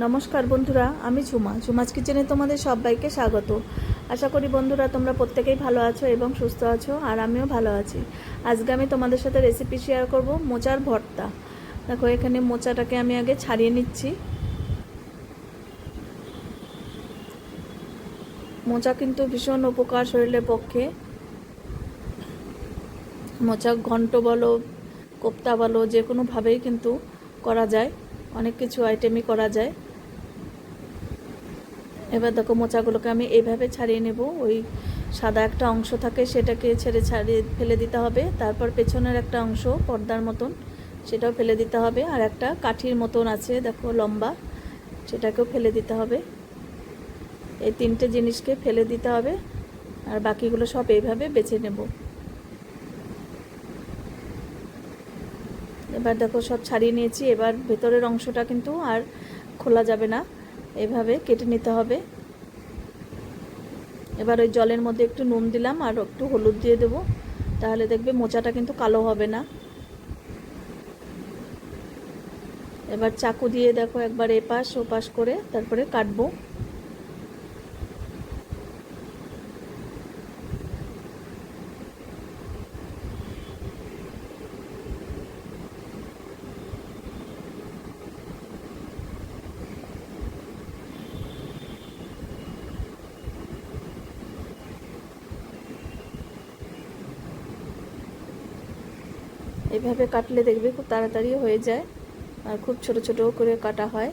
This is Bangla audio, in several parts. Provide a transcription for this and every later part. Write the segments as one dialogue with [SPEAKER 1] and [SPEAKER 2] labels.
[SPEAKER 1] নমস্কার বন্ধুরা, আমি ঝুমা। ঝুমাজ কিচেনে তোমাদের সবাইকে স্বাগত। আশা করি বন্ধুরা তোমরা প্রত্যেকেই ভালো আছো এবং সুস্থ আছো, আর আমিও ভালো আছি। আজকে আমি তোমাদের সাথে রেসিপি শেয়ার করব মোচার ভর্তা। দেখো, এখানে মোচাটাকে আমি আগে ছাড়িয়ে নিচ্ছি। মোচা কিন্তু ভীষণ উপকার শরীরের পক্ষে। মোচা ঘন্ট বলো, কোপ্তা বলো যে কোনোভাবেই কিন্তু করা যায়। অনেক কিছু আইটেমই করা যায়। এবার দেখো মোচাগুলোকে আমি এইভাবে ছাড়িয়ে নেব। ওই সাদা একটা অংশ থাকে সেটাকে ছেড়ে ছাড়িয়ে ফেলে দিতে হবে। তারপর পেছনের একটা অংশ পর্দার মতন সেটাও ফেলে দিতে হবে। আর একটা কাঠির মতন আছে, দেখো লম্বা, সেটাকেও ফেলে দিতে হবে। এই তিনটে জিনিসকে ফেলে দিতে হবে। আর বাকিগুলো সব এইভাবে বেছে নেব। এবার দেখো সব ছাড়িয়ে নিয়েছি, এবার ভেতরের অংশটা কিন্তু আর খোলা যাবে না। এভাবে কেটে নিতে হবে। এবার ওই জলের মধ্যে একটু নুন দিলাম আর একটু হলুদ দিয়ে দেবো। তাহলে দেখবে মোচাটা কিন্তু কালো হবে না। এবার চাকু দিয়ে দেখো একবার এপাশ ওপাশ করে তারপরে কাটবো। এইভাবে কাটলে দেখবে খুব তাড়াতাড়ি হয়ে যায় আর খুব ছোট ছোট করে কাটা হয়।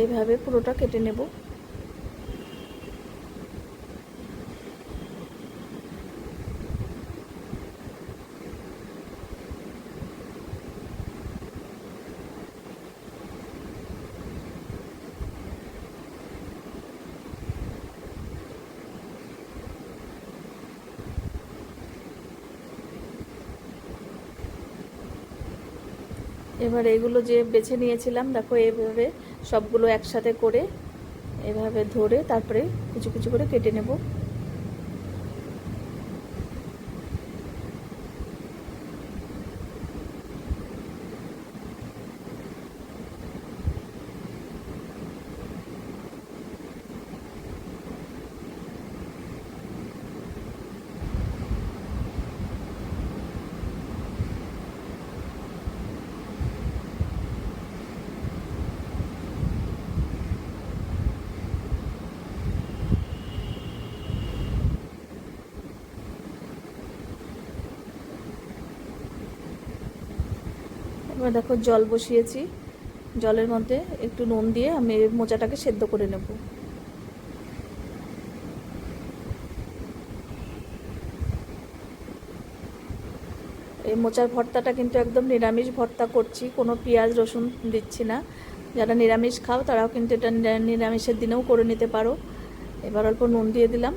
[SPEAKER 1] এইভাবে পুরোটা কেটে নেব। এবার এগুলো যে বেছে নিয়েছিলাম, দেখো এইভাবে সবগুলো একসাথে করে, এভাবে ধরে তারপরে কিছু কিছু করে কেটে নেব। এবার দেখো জল বসিয়েছি। জলের মধ্যে একটু নুন দিয়ে আমি মোচাটাকে সেদ্ধ করে নেব। এই মোচার ভর্তাটা কিন্তু একদম নিরামিষ ভর্তা করছি, কোনো পেঁয়াজ, রসুন দিচ্ছি না। যারা নিরামিষ খাও, তারাও কিন্তু এটা নিরামিষের দিনেও করে নিতে পারো। এবার অল্প নুন দিয়ে দিলাম।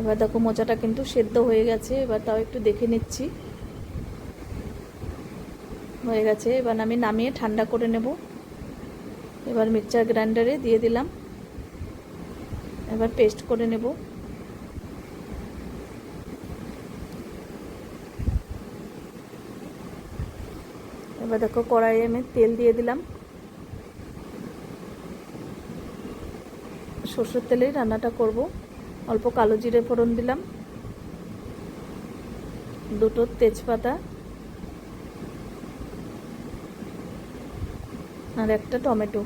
[SPEAKER 1] এবার দেখো মোচাটা কিন্তু সেদ্ধ হয়ে গেছে, এবার তাও একটু দেখে নিচ্ছি। হয়ে গেছে। এবার আমি নামিয়ে ঠান্ডা করে নেব। এবার মিক্সচার গ্রাইন্ডারে দিয়ে দিলাম। এবার পেস্ট করে নেব। এবার দেখো কড়াইয়ে আমি তেল দিয়ে দিলাম। সর্ষের তেলেই রান্নাটা করব। অল্প কালো জিরে ফোড়ন দিলাম। দুটো তেজপাতা। আর একটা টমেটো।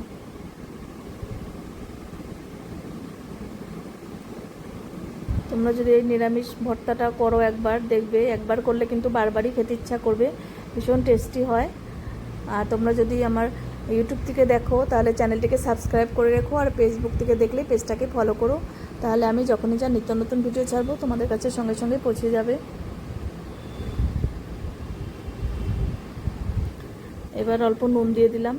[SPEAKER 1] তোমরা যদি এই নিরামিষ ভর্তাটা করো একবার, দেখবে একবার করলে কিন্তু বারবারই খেতে ইচ্ছা করবে। ভীষণ টেস্টি হয়। আর তোমরা যদি আমার ইউটিউব থেকে দেখো, তাহলে চ্যানেলটিকে সাবস্ক্রাইব করে রেখো আর ফেসবুক থেকে দেখলে পেজটাকে ফলো করো। তাহলে আমি যখনই যা নিত্য নতুন ভিডিও ছাড়বো, তোমাদের কাছে সঙ্গে সঙ্গে পৌঁছে যাবে। এবার অল্প নুন দিয়ে দিলাম।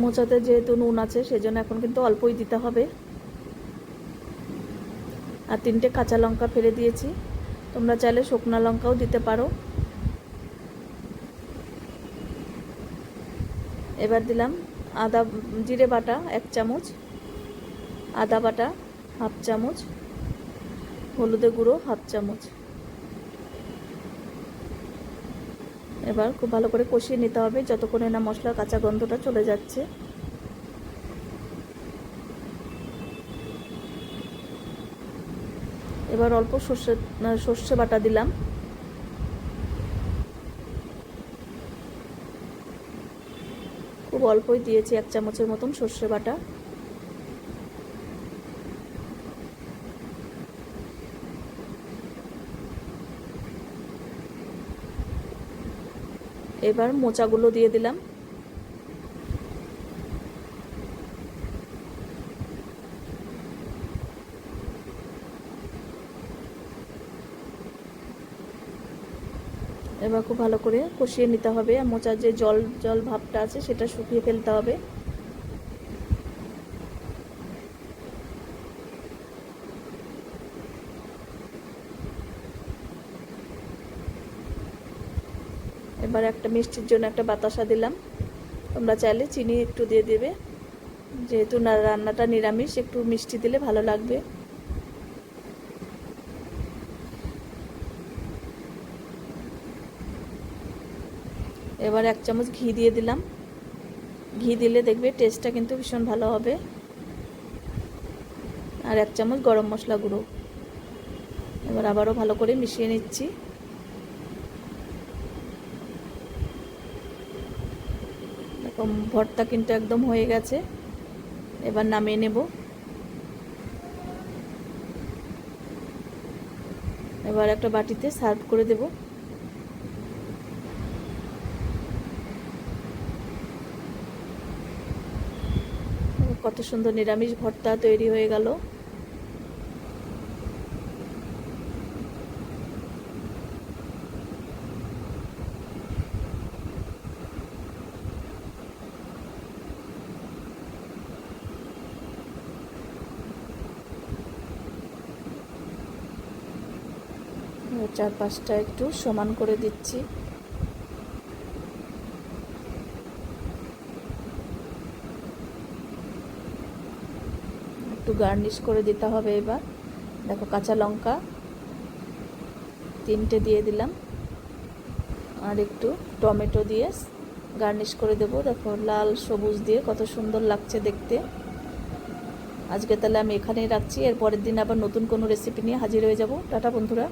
[SPEAKER 1] মোচাতে যেহেতু নুন আছে, সেজন্য এখন কিন্তু অল্পই দিতে হবে। আর তিনটে কাঁচা লঙ্কা ফেলে দিয়েছি। তোমরা চাইলে শুকনো লঙ্কাও দিতে পারো। এবার দিলাম আদা, জিরে বাটা এক চামচ, আদা বাটা হাফ চামচ হলুদে গুঁড়ো হাফ চামচ। এবার খুব ভালো করে কষিয়ে নিতে হবে যতক্ষণে না মশলার কাঁচা গন্ধটা চলে যাচ্ছে। এবার অল্প সর্ষে সর্ষে বাটা দিলাম। খুব অল্পই দিয়েছি এক চামচের মতন সর্ষে বাটা। এবার মোচাগুলো দিয়ে দিলাম। এবার খুব ভালো করে কষিয়ে নিতে হবে। আর মোচার যে জল জল ভাবটা আছে সেটা শুকিয়ে ফেলতে হবে। এবার একটা মিষ্টির জন্য একটা বাতাসা দিলাম। তোমরা চাইলে চিনি একটু দিয়ে দেবে। যেহেতু না, রান্নাটা নিরামিষ, একটু মিষ্টি দিলে ভালো লাগবে। এবার এক চামচ ঘি দিয়ে দিলাম। ঘি দিলে দেখবে টেস্টটা কিন্তু ভীষণ ভালো হবে। আর এক চামচ গরম মশলা গুঁড়ো। এবার আবারও ভালো করে মিশিয়ে নিচ্ছি। ভর্তা কিন্তু একদম হয়ে গেছে। এবার নামিয়ে নেব। এবার একটা বাটিতে সার্ভ করে দেব। কত সুন্দর নিরামিষ ভর্তা তৈরি হয়ে গেল। চার পাঁচটা একটু সমান করে দিচ্ছি। একটু গার্নিশ করে দিতে হবে এবার। দেখো, কাঁচা লঙ্কা তিনটে দিয়ে দিলাম। আর একটু টমেটো দিয়ে গার্নিশ করে দেবো। দেখো, লাল সবুজ দিয়ে কত সুন্দর লাগছে দেখতে। আজকে তাহলে আমি এখানেই রাখছি। এর পরের দিন আবার নতুন কোনো রেসিপি নিয়ে হাজির হয়ে যাব। টাটা বন্ধুরা।